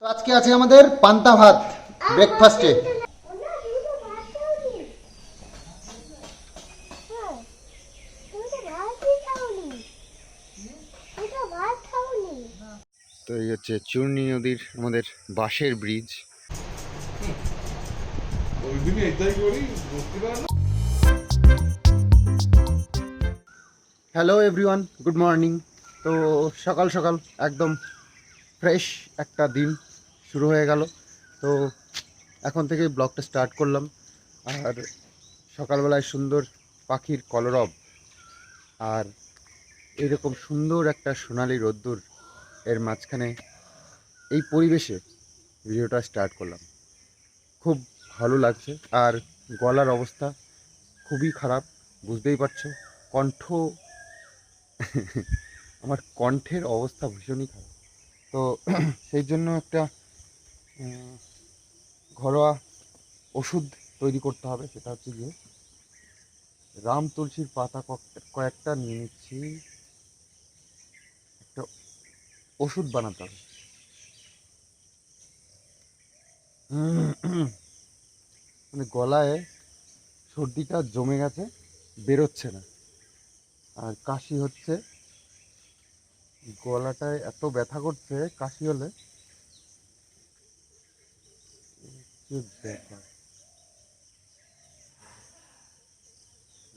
তো আজকে আছে আমাদের পান্তা ভাত ব্রেকফাস্টে তো এই হচ্ছে চূর্ণী নদীর আমাদের বাঁশের bridge hello everyone good morning তো সকাল সকাল একদম ফ্রেশ একটা দিন শুরু হয়ে গেল। তো এখন থেকে ব্লগটা স্টার্ট করলাম। আর সকালবেলায় সুন্দর পাখির কলরব আর এরকম সুন্দর একটা সোনালি রোদ্দুর এর মাঝখানে এই পরিবেশে ভিডিওটা স্টার্ট করলাম। খুব ভালো লাগছে আর গলার অবস্থা খুবই খারাপ, বুঝতেই পারছ। কণ্ঠ আমার কণ্ঠের অবস্থা ভীষণই খারাপ। তো সেই জন্য একটা ঘরোয়া ওষুধ তৈরি করতে হবে, সেটা হচ্ছে গিয়ে রাম তুলসীর পাতা কয়েকটা নিয়ে নিচ্ছি। একটা ওষুধ বানাতে হবে। মানে গলায় সর্দিটা জমে গেছে, বেরোচ্ছে না। আর কাশি হচ্ছে গলাটায় এত ব্যথা করছে কাশি হলে।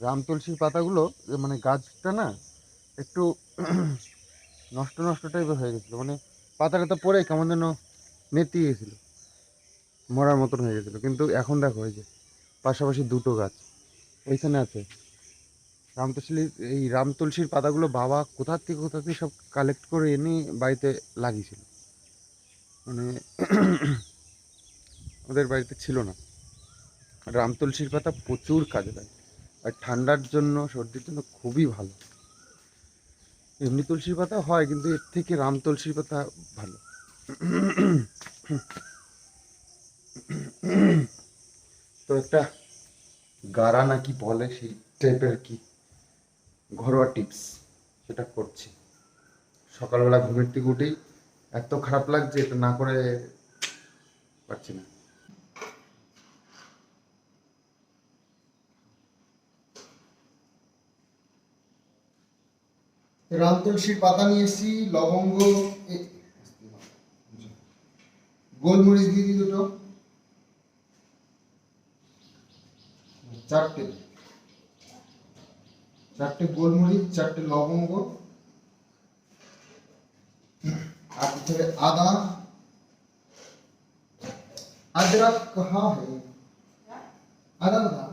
রাম তুলসীর পাতাগুলো মানে গাছটা না, একটু নষ্ট নষ্ট টাইপের হয়ে গেছিল। মানে পাতাটা তো পরে কেমন যেন নেতি গেছিল। মরার মতন হয়ে গেছিল। কিন্তু এখন দেখো, এই যে পাশাপাশি দুটো গাছ ওইখানে আছে। রাম তুলসী এই রাম তুলসীর পাতাগুলো বাবা কোথা থেকে কোথা থেকে সব কালেক্ট করে এনে বাড়িতে লাগিয়েছিল? মানে ওদের বাড়িতে ছিল না। রাম তুলসীর পাতা প্রচুর কাজে লাগে। আর ঠান্ডার জন্য, সর্দির জন্য খুবই ভালো। এমনি তুলসীর পাতা হয়, কিন্তু এর থেকে রাম তুলসীর পাতা ভালো। তো একটা গারা নাকি বলে সেই টাইপের কি? ঘরোয়া টিপস সেটা করছি। সকালবেলা ঘুমের থেকে উঠেই এত খারাপ লাগছে এটা না করে পারছি না। রাম তুলসীর পাতা নিয়ে এসেছি, লবঙ্গ গোলমরিচ দিয়ে দিই দুটো। চারটে। চারটে গোলমরিচ চারটে লবঙ্গ আর দিতে হবে আদা अदरक कहाँ है आधा बता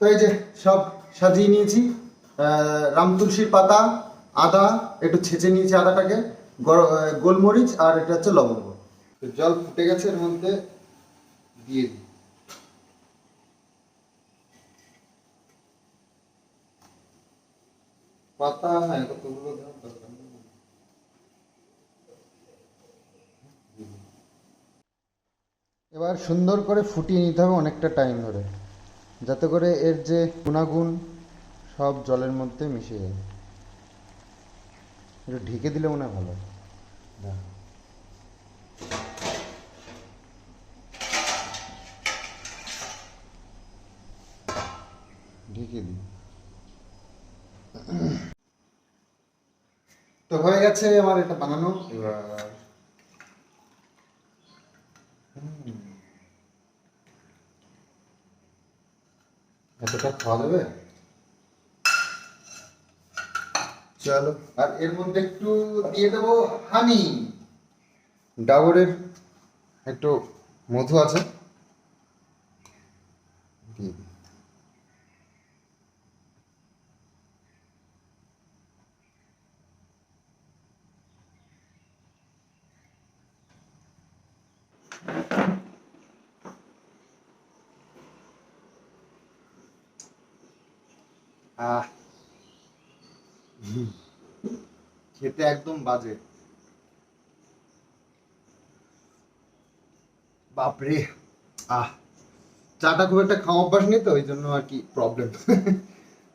তো এই যে সব সাজিয়ে নিয়েছি। আহ, রাম তুলসীর পাতা আদা একটু ছেঁচে নিয়েছি আদাটাকে গোলমরিচ আর এটা হচ্ছে লবঙ্গ। তো জল ফুটে গেছে এর মধ্যে দিয়ে দিই। পাতা হ্যাঁ কতগুলো। এবার সুন্দর করে ফুটিয়ে নিতে হবে অনেকটা টাইম ধরে। যাতে করে এর যে গুণাগুণ সব জলের মধ্যে মিশে যায়। একটু ঢেকে দিলে মনে হয় ভালো। ঢেকে দিই। তো হয়ে গেছে আমার এটা বানানো। এবার এতটা খাওয়া যাবে চলো, আর এর মধ্যে একটু দিয়ে দেবো হানি ডাবরের একটু মধু আছে দিয়ে দিই। আহ হুম। খেতে একদম বাজে। বাপরে, আহ, চাটা খুব একটা খাওয়া অভ্যাস নেই তো, ওই জন্য আর কি প্রবলেম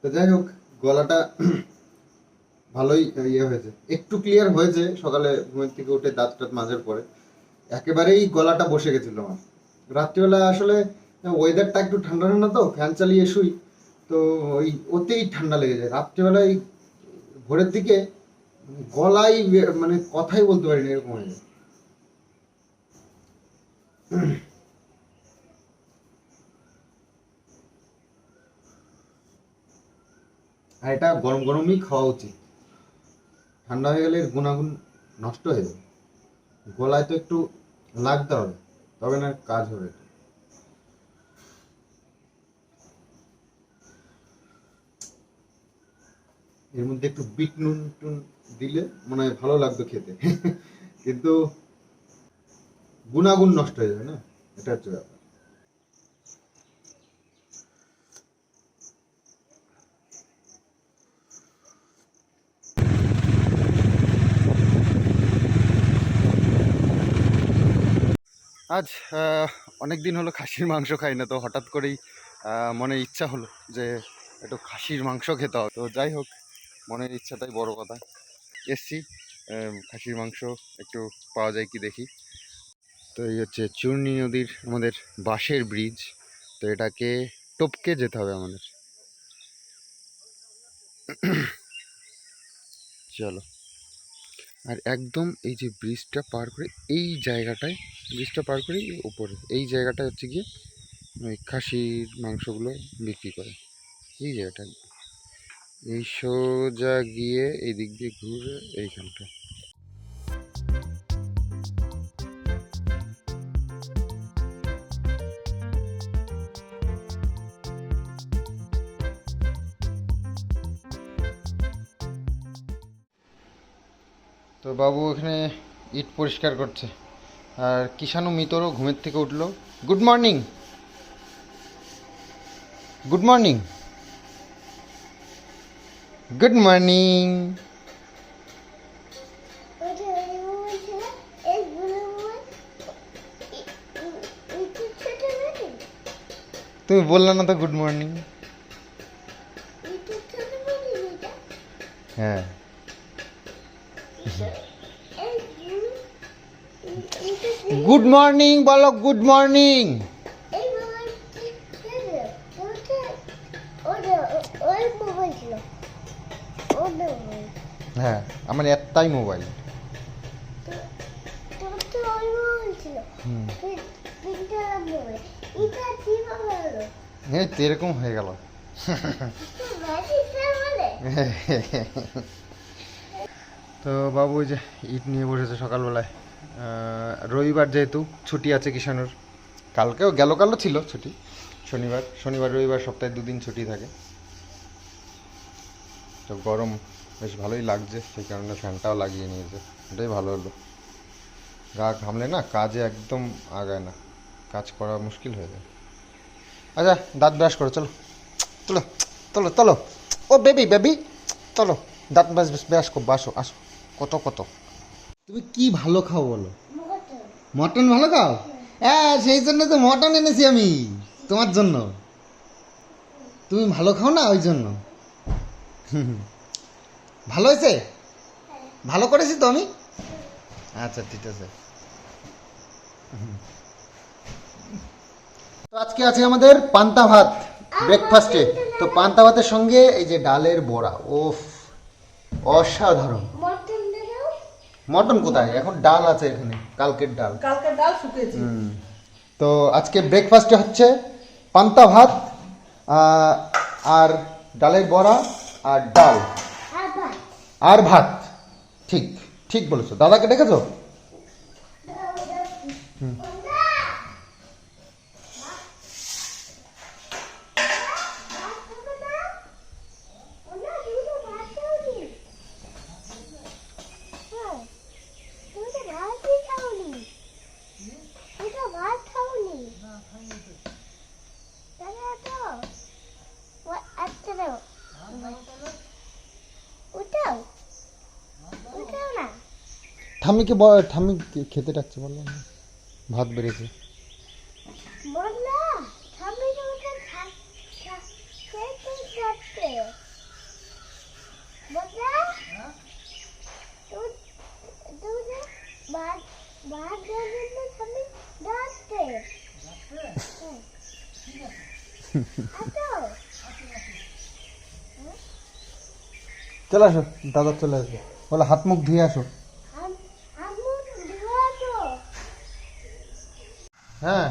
তো যাই হোক, গলাটা ভালোই ইয়ে হয়েছে। একটু ক্লিয়ার হয়েছে, সকালে ঘুমের থেকে উঠে দাঁত টাত মাজার পরে। একেবারেই গলাটা বসে গেছিল আমার। রাত্রিবেলা আসলে ওয়েদারটা একটু ঠান্ডা ঠান্ডা তো ফ্যান চালিয়ে শুই। তো ওই, ওতেই ঠান্ডা লেগে যায়। রাত্রিবেলায় ভোরের দিকে গলাই মানে কথাই বলতে পারি না এরকম হয়ে যায় আর এটা গরম গরমই খাওয়া উচিত। ঠান্ডা হয়ে গেলে গুণাগুণ নষ্ট হয়ে যাবে গলায় তো একটু লাগতে হবে, তবে না কাজ হবে এটা। এর মধ্যে একটু বিট নুন টুন দিলে মনে হয় ভালো লাগতো খেতে। কিন্তু গুণাগুণ নষ্ট হয়ে যাবে না? এটা হচ্ছে ব্যাপার। আজ অনেক দিন হলো খাসির মাংস খাই না, তো হঠাৎ করেই মনে ইচ্ছা হলো যে একটু খাসির মাংস খেতে হবে। তো যাই হোক, মনের ইচ্ছাটাই বড় কথা। এসছি। খাসির মাংস একটু পাওয়া যায় কি দেখি। তো এই হচ্ছে চূর্ণি নদীর আমাদের বাঁশের ব্রিজ তো এটাকে টপকে যেতে হবে আমাদের। চলো। আর একদম এই যে ব্রিজটা পার করে এই জায়গাটায় ব্রিজটা পার করে উপরে, এই জায়গাটা হচ্ছে গিয়ে ওই খাসির মাংসগুলো বিক্রি করে। এই জায়গাটা। এই সোজা গিয়ে এই দিক দিয়ে ঘুরে এইখানটা। তো বাবু এখানে ইট পরিষ্কার করছে। আর কিষাণু মিতরও ঘুমের থেকে উঠল। Good morning good morning good morning ওটা ওই মোবাইল ছিল এই বুড়ো মোবাইল একটু ছোট নাকি তুমি বললে না তো গুড মর্নিং হ্যাঁ গুড মর্নিং বলো গুড মর্নিং ওই মোবাইল ছিল হ্যাঁ আমার একটাই মোবাইল তো এরকম হয়ে গেল। তো বাবু ওই যে ইট নিয়ে বসেছে সকালবেলায়। রবিবার যেহেতু ছুটি আছে কিষাণুর কালকেও গেল কালও ছিল ছুটি। শনিবার শনিবার রবিবার সপ্তাহে দুদিন ছুটি থাকে। তো গরম বেশ ভালোই লাগছে সেই কারণে ফ্যানটাও লাগিয়ে নিয়েছে। এটাই ভালো হলো। গা ঘামলে না কাজে একদম আগায় না। কাজ করা মুশকিল হয়ে যায়। আচ্ছা দাঁত ব্রাশ করো চলো। চলো চলো চলো ও বেবি বেবি। চলো দাঁত ব্রাশ ব্রাশ করব আসো আসো। কত কত? তুমি কি ভালো খাও বলো? মটন ভালো খাও? হ্যাঁ সেই জন্য তো মটন এনেছি আমি। তোমার জন্য। তুমি ভালো খাও না ওই জন্য? হুম, হুম। ভালো হয়েছে? ভালো করেছি তো আমি? আচ্ছা ঠিক আছে। হুম। তো আজকে আছে আমাদের পান্তা ভাত ব্রেকফাস্টে তো পান্তা ভাতের সঙ্গে এই যে ডালের বড়া ওফ অসাধারণ। মটন কোথায়? এখন ডাল আছে এখানে কালকের ডাল। কালকে ডাল শুকিয়েছি। হুম। তো আজকে ব্রেকফাস্টে হচ্ছে পান্তা ভাত আর ডালের বড়া আর ডাল। আর ভাত। ঠিক ঠিক বলেছ। দাদাকে ডেকেছো? ঠাম্মিকে বল ঠাম্মি খেতে ডাকছে বললাম ভাত বেড়েছে। চলে আসো দাদা চলে আসবে। বলে হাত মুখ ধুয়ে আসো আম আমু দিওয়া তো হ্যাঁ।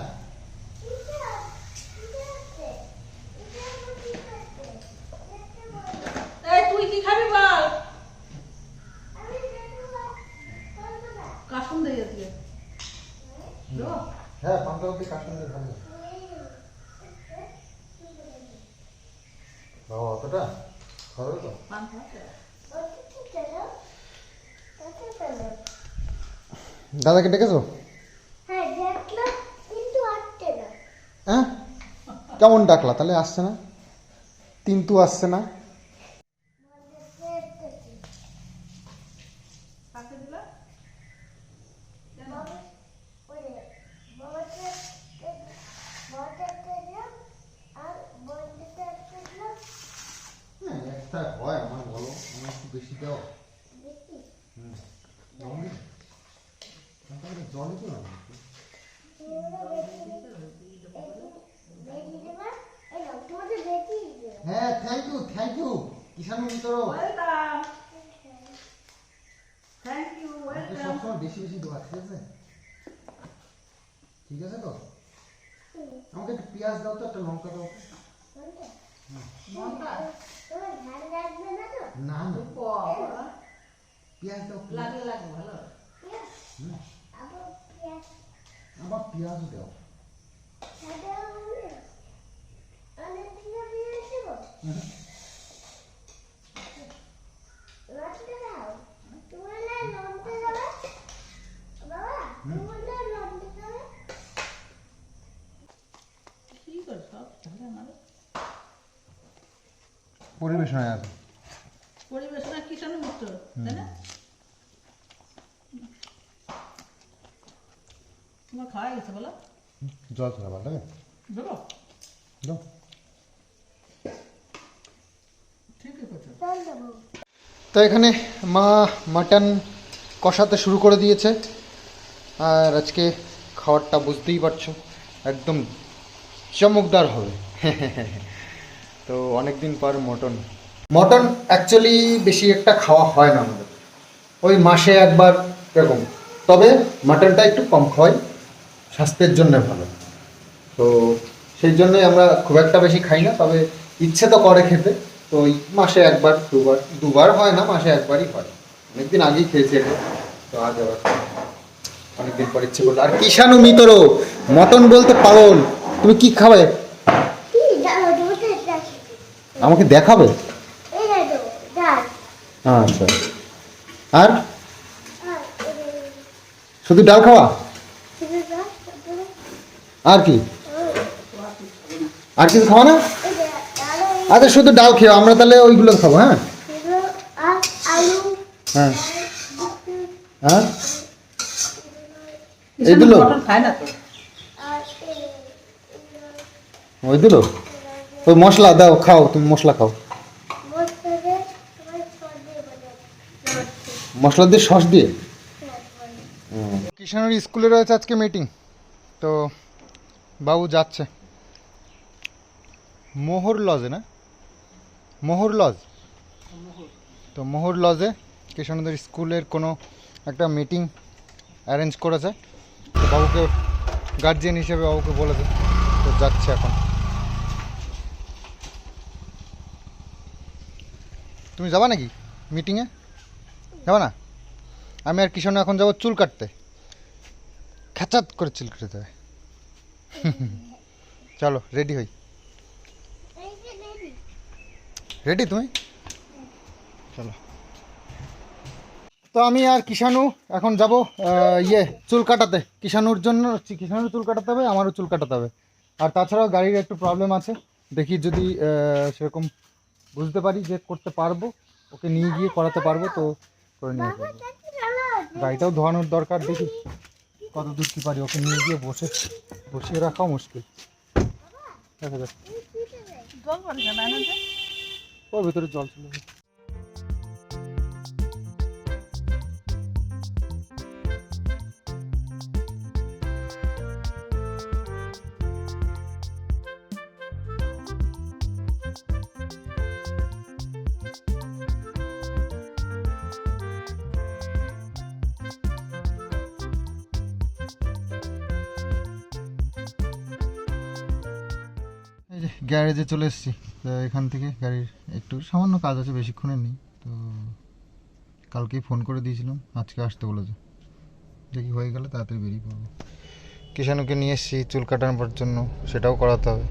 তুই কি খাবি বল? কাশুন দিয়ে হ্যাঁ পান্তা বাবা অতটা? খাবে তো? দাদাকে ডেকেছো হ্যাঁ দেখলাম কিন্তু আসছে না হ্যাঁ? কেমন ডাকলা? তাহলে আসছে না। তিনটু আসছে না। হ্যাঁ হয় আমার, বলো। জলে তো না। হ্যাঁ thank you thank you Kishan Mitra. You, welcome. সবসময় বেশি বেশি দেওয়া ঠিক আছে? ঠিক আছে তো? আমাকে একটু পেঁয়াজ দাও তো একটা লঙ্কা দাও? না না। পেঁয়াজ দাও পেঁয়াজ। লাগলে লাগবে ভালো। আবার পেঁয়াজও দাও। পরিবেশন হয়ে আছে পরিবেশ না কিষাণ মুক্ত? তাই না? তোমার খাওয়া গেছে বলো। জল ভালো লাগে দেবো দাও। তো এখানে মা মাটন কষাতে শুরু করে দিয়েছে। আর আজকে খাবারটা বুঝতেই পারছ একদম চমকদার হবে। তো অনেক দিন পর মটন। মটন অ্যাকচুয়ালি বেশি একটা খাওয়া হয় না আমাদের। ওই মাসে একবার এরকম। তবে মাটনটা একটু কম খাওয়াই। স্বাস্থ্যের জন্য ভালো। তো সেই জন্যই আমরা খুব একটা বেশি খাই না, তবে ইচ্ছে তো করে খেতে। তো মাসে একবার, দুবার দুবার হয় না, মাসে একবারই হয়। অনেকদিন আগেই খেয়েছি এটা, তো আজ আবার অনেকদিন পর ইচ্ছে করল। আর কিষাণু মিতর, মটন বলতে পাগল, তুমি কি খাবে? আমাকে দেখাবে? আচ্ছা। আর? শুধু ডাল খাওয়া? আর কি? আর কিছু খাওয়া না আচ্ছা শুধু ডাল খেও আমরা তাহলে ওইগুলো খাব হ্যাঁ? আলু হ্যাঁ হ্যাঁ খায় না তো? ওই দিল? ওই মশলা দাও খাও তুমি মশলা খাও। মশলা দিয়ে সস দিয়ে? কিষাণের স্কুলে রয়েছে আজকে মিটিং তো বাবু যাচ্ছে। মোহর লজে, না? মোহর লজ? তো মোহর লজে কিষাণদের স্কুলের কোনো একটা মিটিং অ্যারেঞ্জ করেছে। তো বাবুকে গার্জিয়ান হিসেবে বাবুকে বলেছে। তো যাচ্ছে এখন। তুমি যাবা নাকি মিটিংয়ে? যাবা না? আমি আর কিষণ এখন যাব চুল কাটতে। খ্যাচাত করে চুল কেটে দেবে। চলো রেডি হই। রেডি তুমি? চলো। তো আমি আর কিষাণু এখন যাব ইয়ে চুল কাটাতে। কিষাণুর জন্য কিষাণুর চুল কাটাতে হবে, আমারও চুল কাটাতে হবে। আর তাছাড়াও গাড়ির একটু প্রবলেম আছে। দেখি যদি সেরকম বুঝতে পারি যে করতে পারব, ওকে নিয়ে গিয়ে করাতে পারব, তো করে নিয়ে আসব। গাড়িটাও ধোয়ানোর দরকার, দেখি কত দূর কি পারি, ওকে নিয়ে গিয়ে বসে। বসিয়ে রাখা মুশকিল। দেখা যাক। জল ওর ভিতরে জল ছিল গ্যারেজে চলে এসেছি। তো এখান থেকে গাড়ির একটু সামান্য কাজ আছে, বেশিক্ষণের নেই। তো কালকেই ফোন করে দিয়েছিলাম, আজকে আসতে বলেছে। দেখি হয়ে গেলে তাড়াতাড়ি বেরিয়ে পড়ব। কিষানুকে নিয়ে এসেছি চুল কাটানোর জন্য, সেটাও করাতে হবে।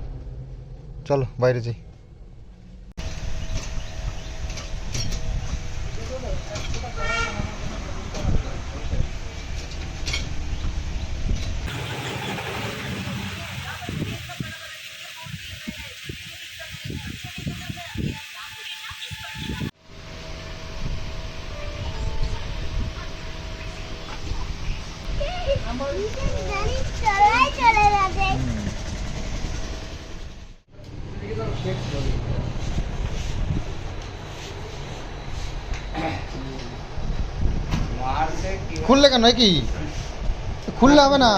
চলো, বাইরে যাই। খুললে কেন? কি? খুললে হবে না?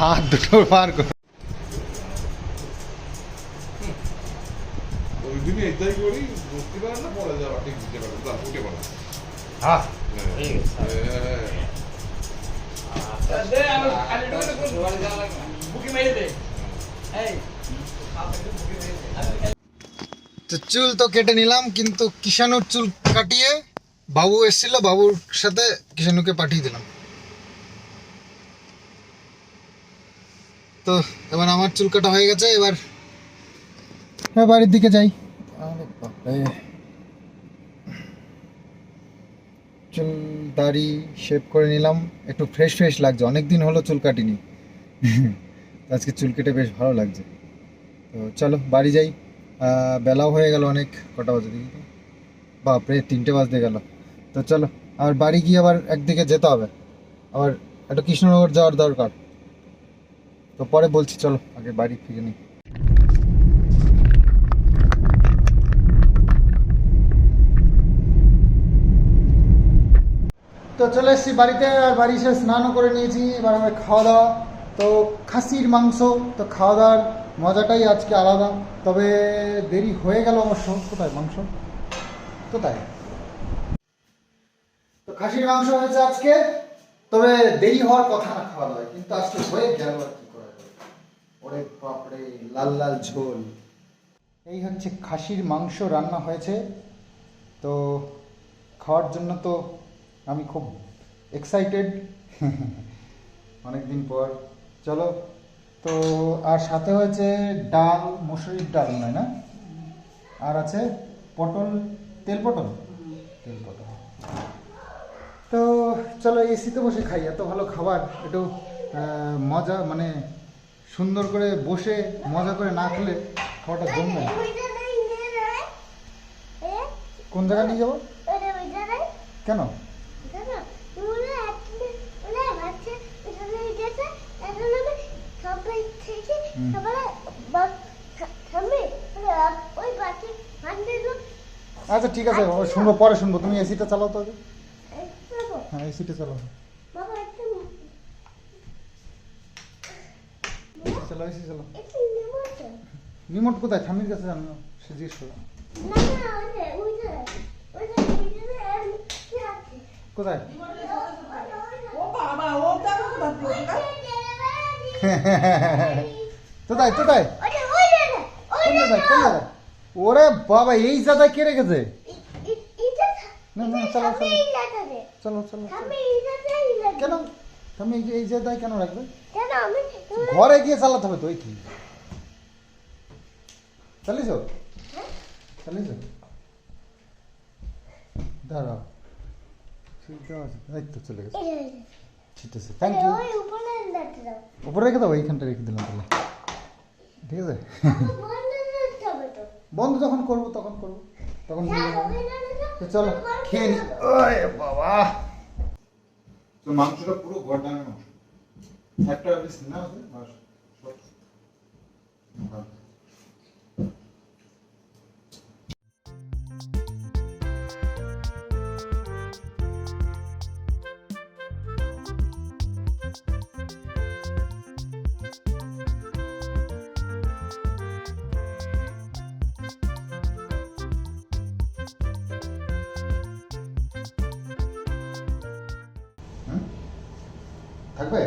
হাত দুটো বার কর। হ্যাঁ। তো চুল তো কেটে নিলাম কিন্তু কিষানুর চুল কাটিয়ে বাবু এসেছিল বাবুর সাথে কিষানুকে পাঠিয়ে দিলাম। তো এবার আমার চুল কাটা হয়ে গেছে এবার হ্যাঁ বাড়ির দিকে যাই। চুল দাড়ি শেভ করে নিলাম একটু ফ্রেশ ফ্রেশ লাগছে অনেক দিন হলো চুল কাটিনি। আজকে চুল কেটে বেশ ভালো লাগছে। তো চলো বাড়ি যাই। বেলাও হয়ে গেল অনেক কটা বাজে দেখি তো। বাপরে তিনটে বাজতে গেল। তো চলো, আর বাড়ি গিয়ে আবার একদিকে যেতে হবে। আবার একটু কৃষ্ণনগর যাওয়ার দরকার। তো পরে বলছি, চলো, আগে বাড়ি ফিরে নিই। তো চলে এসেছি বাড়িতে, আর বাড়ি এসে স্নানও করে নিয়েছি, এবার আমার খাওয়া দাওয়া। তো খাসির মাংস, তো খাওয়া দাওয়ার মজাটাই আজকে আলাদা। তবে দেরি হয়ে গেল অবশ্য। কোথায় মাংস? কোথায়? খাসির মাংস হয়েছে আজকে, তবে দেরি হওয়ার কথা না খাওয়া দাওয়ায় কিন্তু আজকে হয়ে গেল আর কি করা ওরে বাপরে, লাল লাল ঝোল। এই হচ্ছে খাসির মাংস রান্না হয়েছে। তো খাওয়ার জন্য তো আমি খুব এক্সাইটেড অনেক দিন পর। চলো, তো আর সাথে হয়েছে ডাল, মসুরির ডাল নয় না? আর আছে পটল, তেল পটল? তো চলো এসিতে বসে খাই এত ভালো খাবার একটু মজা মানে সুন্দর করে বসে মজা করে না খেলে খাওয়াটা জমবে না। এ? কোন জায়গায় নিয়ে যাব? কেন? আচ্ছা ঠিক আছে শুনব পরে শুনব তুমি এসিটা চালাও তো আগে। হ্যাঁ এসিটা চালাও। বাবা একটু চালাও এসি চালাও। রিমোট কোথায়? ঠাম্মির কাছে জানো সে জিজ্ঞেস করো। কোথায়। কোথায় কোথায়? কোন ওইটা কোন জায়গায়? ওরে বাবা এই জায়গায় কে রেখেছে? না না চলো চলো। চলো চলো কেন? তুমি এই জায়গায় কেন রাখবে? ঘরে গিয়ে চালাতে হবে তো ওই কি? চালিয়েছো? চালিয়েছো? দাঁড়াও। ঠিক আছে এই চলে গেছে। ঠিক আছে থ্যাংক ইউ উপরে রেখে দাও এইখানটা রেখে দিলাম তাহলে। ঠিক আছে? বন্ধ যখন করব তখন করব। তখন হ্যাঁ, তো চলো খেয়ে নি। বাবা। তো মাংসটা পুরো মাংস একটা বেশি না আছে বাস সব। থাকবে?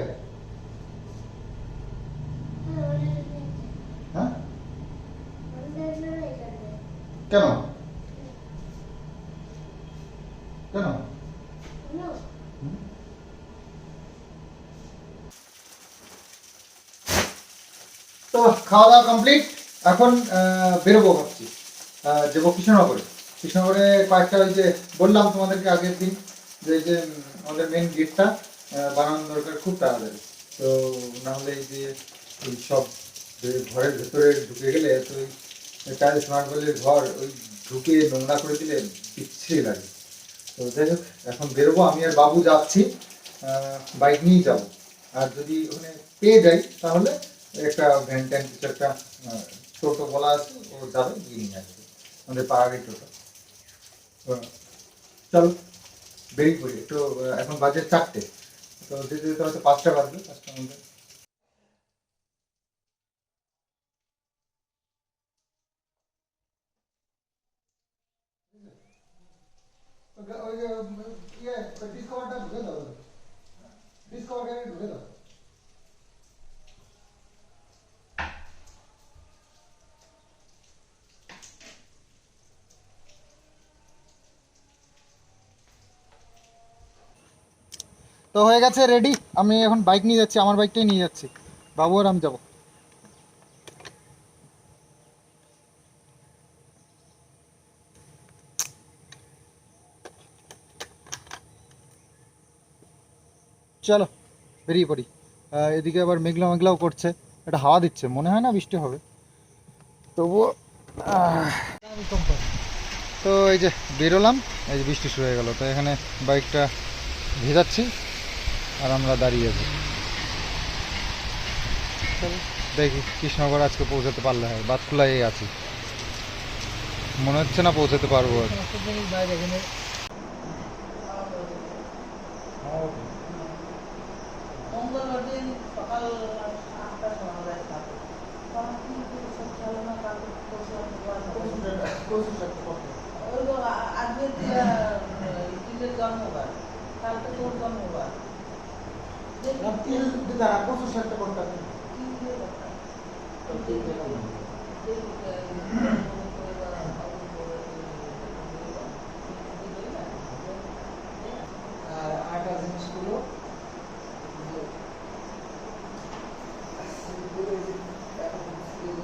হ্যাঁ? কেন? কেন? তো খাওয়া দাওয়া কমপ্লিট এখন বেরোবো ভাবছি। যাব কৃষ্ণনগরে। কৃষ্ণনগরে কয়েকটা ওই যে বললাম তোমাদেরকে আগের দিন যে আমাদের মেন গেটটা বানানো দরকার খুব তাড়াতাড়ি। তো না হলে এই যে এই সব ঘরের ভেতরে ঢুকে গেলে তো টাইলস মার্বেলের ঘর ওই ঢুকে নোংরা করে দিলে বিচ্ছিরি লাগে। তো যাই হোক, এখন বেরোবো, আমি আর বাবু যাচ্ছি। বাইক নিয়েই যাব। আর যদি ওখানে পেয়ে যাই, তাহলে একটা ভ্যান ট্যান কিছু একটা টোটো বলা আছে, ও যাবে, গিয়ে নিয়ে আসবে। আমাদের পাড়ারই টোটো। চলো, বেরিয়ে পড়ি। একটু এখন বাজে চারটে। তো যেতে যেতে হয়তো পাঁচটা বাজবে পাঁচটার মধ্যে ওই যে ইয়ে ডিসকভারটা ঢুকে দাও ডিসকভার গাড়ি ঢুকে দাও তো হয়ে গেছে রেডি আমি এখন বাইক নিয়ে যাচ্ছি, আমার বাইকটাই নিয়ে যাচ্ছি। বাবু আর আমি যাব। চলো, বেরিয়ে পড়ি। এদিকে আবার মেঘলা মেঘলাও করছে এটা হাওয়া দিচ্ছে, মনে হয় না বৃষ্টি হবে। তবুও তো এই যে বেরোলাম, এই যে বৃষ্টি শুরু হয়ে গেল, তো এখানে বাইকটা ভেজাচ্ছি। আর আমরা দাঁড়িয়ে আছি। দেখি কৃষ্ণগর আজকে পৌঁছাতে পারলে হয়। বাতকুলাই আছি। মনে হচ্ছে না পৌঁছাতে পারব আর মঙ্গলবার দিন সকাল আটটার সময় আমরা থাকব তখন কিন্তু সব চলে না কালকে পরশু ওই তো আ- আজকে দিয়া তিলের জন্মবার কালকে তোর জন্মবার দেখি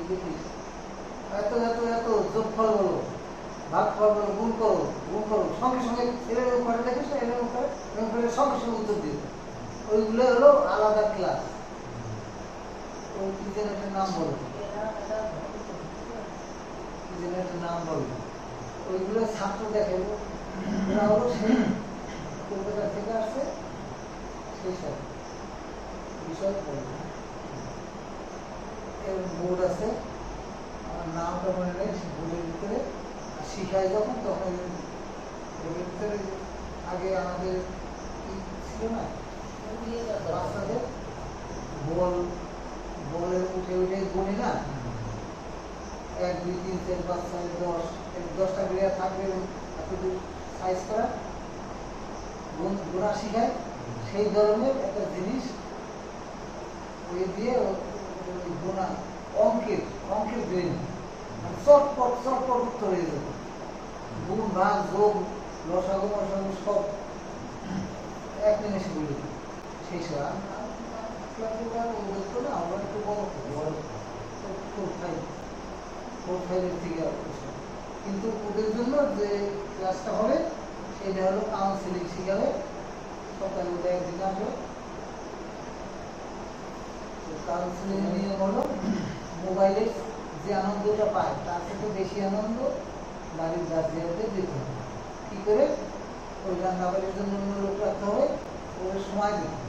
দেখি, আর আরেকটা এত এত এত বলো গুণ করো গুণ করো সঙ্গে সঙ্গে এর উপরে দেখেছ এর উপরে এর উপরে সঙ্গে সঙ্গে ওইগুলো হলো আলাদা ক্লাস ওই কি যেন একটা নাম বলো। কি যেন একটা নাম ওইগুলো ছাত্র দেখে কলকাতা থেকে আসছে বোর্ড আছে। নামটা মনে নেই বোর্ডের ভিতরে। শিখায় যখন, তখন ভিতরে আগে আমাদের ছিল না? বাচ্চাদের বল, বলের উঠে উঠে গুনি না? এক, দুই, তিন, চার, পাঁচ, ছয়, দশ দশটা প্লেয়ার থাকবে এতটুকু সাইজ করা। গোনা শিখায়। সেই ধরনের একটা জিনিস ওই দিয়ে গোনা অঙ্কের অঙ্কের ব্রেন মানে চটপট চটপট উত্তর হয়ে যাবে। গুণ ভাগ যোগ, লসাগু সব এক নিমেষে বলে দিবে। কিন্তু ওদের জন্য যে ক্লাসটা হবে, সেটা হলো কাউন্সিলিং শিখাবে। সকালে ওটা একদিন আসবে। কাউন্সিলিং নিয়ম হলো মোবাইলে যে আনন্দটা পায়, তার থেকে বেশি আনন্দ বাড়ির গার্জিয়ানদের দিতে হবে। কী করে? ওই রান্নাবাড়ির জন্য অন্য রাখতে হবে, ওদের সময় দিতে হবে।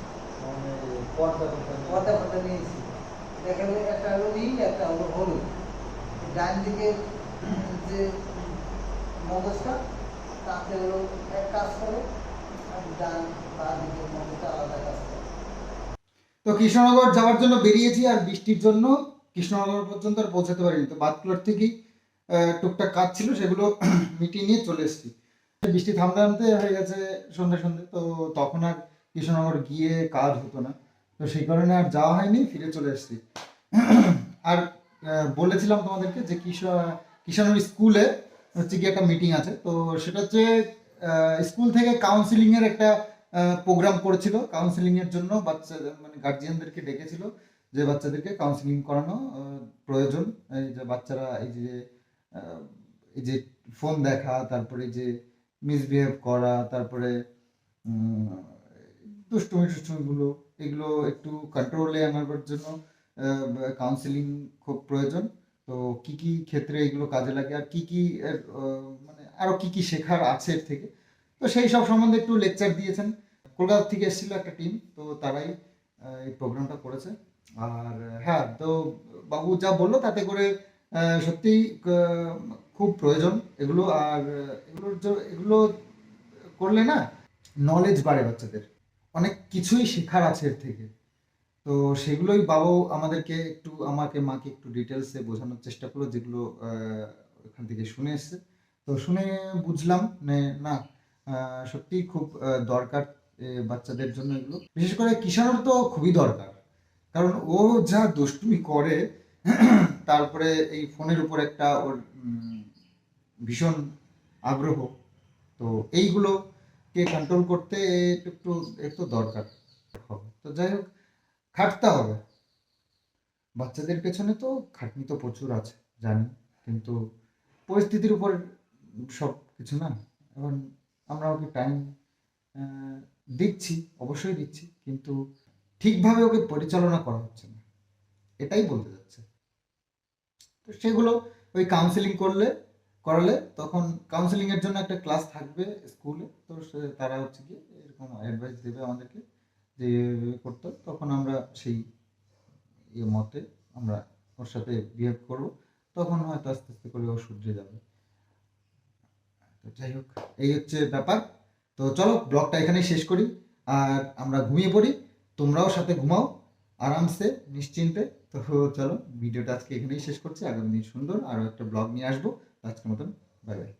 পর্দা পর্দা পর্দা নিয়েছি দেখা গেলো একটা হলো নীল একটা হলো হলুদ ডান দিকে যে মগজটা তাতে হলো এক কাজ করে আর ডান বা দিকে মগজটা আলাদা কাজ করে তো কৃষ্ণনগর যাওয়ার জন্য বেরিয়েছি আর বৃষ্টির জন্য কৃষ্ণনগর পর্যন্ত আর পৌঁছাতে পারিনি। তো বাতকুলার থেকেই টুকটাক কাজ ছিল, সেগুলো মিটিয়ে নিয়ে চলে এসেছি। বৃষ্টি থামতে থামতে হয়ে গেছে সন্ধ্যে সন্ধ্যে, তো তখন আর কৃষ্ণনগর গিয়ে কাজ হতো না। তো সেই কারণে আর যাওয়া হয়নি, ফিরে চলে এসেছি। আর বলেছিলাম তোমাদেরকে যে কিষানুর স্কুলে হচ্ছে কি একটা মিটিং আছে। তো সেটা হচ্ছে স্কুল থেকে কাউন্সিলিংয়ের একটা প্রোগ্রাম করেছিল। কাউন্সিলিং এর জন্য বাচ্চা মানে গার্জিয়ানদেরকে ডেকেছিল যে বাচ্চাদেরকে কাউন্সিলিং করানো প্রয়োজন। এই যে বাচ্চারা, এই যে এই যে ফোন দেখা, তারপরে যে মিসবিহেভ করা, তারপরে দুষ্টুমি টুষ্টুমিগুলো এগুলো একটু কন্ট্রোলে আনার জন্য কাউন্সিলিং খুব প্রয়োজন। তো কি কি ক্ষেত্রে এগুলো কাজে লাগে আর কি কি মানে আরও কি কি শেখার আছে এর থেকে? তো সেই সব সম্বন্ধে একটু লেকচার দিয়েছেন। কলকাতা থেকে এসেছিল একটা টিম তো তারাই এই প্রোগ্রামটা করেছে। আর হ্যাঁ তো বাবু যা বলল তাতে করে আহ, সত্যিই খুব প্রয়োজন এগুলো। আর এগুলোর এগুলো করলে না নলেজ বাড়ে বাচ্চাদের। অনেক কিছুই শেখার আছে এর থেকে। তো সেগুলোই বাবাও আমাদেরকে একটু আমাকে মাকে একটু ডিটেলসে বোঝানোর চেষ্টা করল যেগুলো ওখান থেকে শুনে এসছে। তো শুনে বুঝলাম না আহ, সত্যিই খুব দরকার বাচ্চাদের জন্য এগুলো। বিশেষ করে কিষানোর তো খুবই দরকার। কারণ ও যা দুষ্টুমি করে তারপরে এই ফোনের উপর একটা ওর ভীষণ আগ্রহ। তো এইগুলোকে কন্ট্রোল করতে একটু একটু একটু দরকার হবে। তো যাই হোক, খাটতে হবে। বাচ্চাদের পেছনে তো খাটনি তো প্রচুর আছে, জানি। কিন্তু পরিস্থিতির উপর সব কিছু না। এখন আমরা ওকে টাইম দিচ্ছি, অবশ্যই দিচ্ছি। কিন্তু ঠিকভাবে ওকে পরিচালনা করা হচ্ছে না। এটাই বলতে যাচ্ছে। তো সেগুলো ওই কাউন্সিলিং করলে করালে তখন কাউন্সিলিং এর জন্য একটা ক্লাস থাকবে স্কুলে তো তারা হচ্ছে কি এরকম অ্যাডভাইস দেবে আমাদেরকে যে করতে। তখন আমরা সেই ইয়ে মতে আমরা ওর সাথে বিহেভ করব। তখন হয়তো আস্তে আস্তে করে ও শুধরে যাবে। তো যাই হোক, এই হচ্ছে ব্যাপার। তো চলো ব্লগটা এখানেই শেষ করি। আর আমরা ঘুমিয়ে পড়ি। তোমরাও সাথে ঘুমাও। আরামসে, নিশ্চিন্তে। তো চলো, ভিডিওটা আজকে এখানেই শেষ করছি। আগামী দিন সুন্দর আরও একটা ব্লগ নিয়ে আসব। आज के मतन बाय बाय